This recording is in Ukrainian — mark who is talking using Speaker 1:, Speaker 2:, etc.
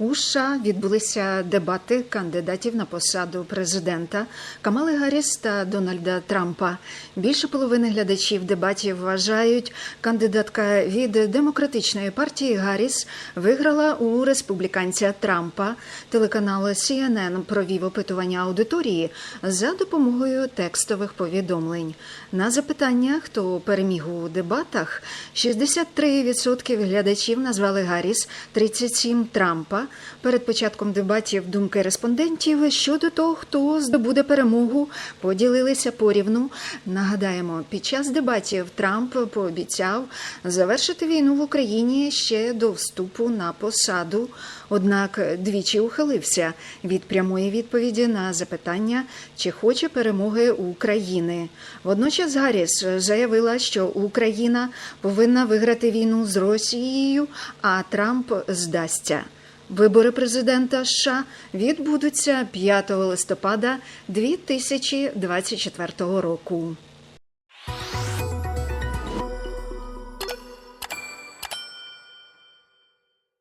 Speaker 1: У США відбулися дебати кандидатів на посаду президента Камали Гарріс та Дональда Трампа. Більше половини глядачів дебатів вважають, кандидатка від демократичної партії Гарріс виграла у республіканця Трампа. Телеканал CNN провів опитування аудиторії за допомогою текстових повідомлень. На запитання, хто переміг у дебатах, 63% глядачів назвали Гарріс, 37% Трампа. Перед початком дебатів думки респондентів щодо того, хто здобуде перемогу, поділилися порівну. Нагадаємо, під час дебатів Трамп пообіцяв завершити війну в Україні ще до вступу на посаду. Однак двічі ухилився від прямої відповіді на запитання, чи хоче перемоги України. Водночас Гарріс заявила, що Україна повинна виграти війну з Росією, а Трамп здасться. Вибори президента США відбудуться 5 листопада 2024 року.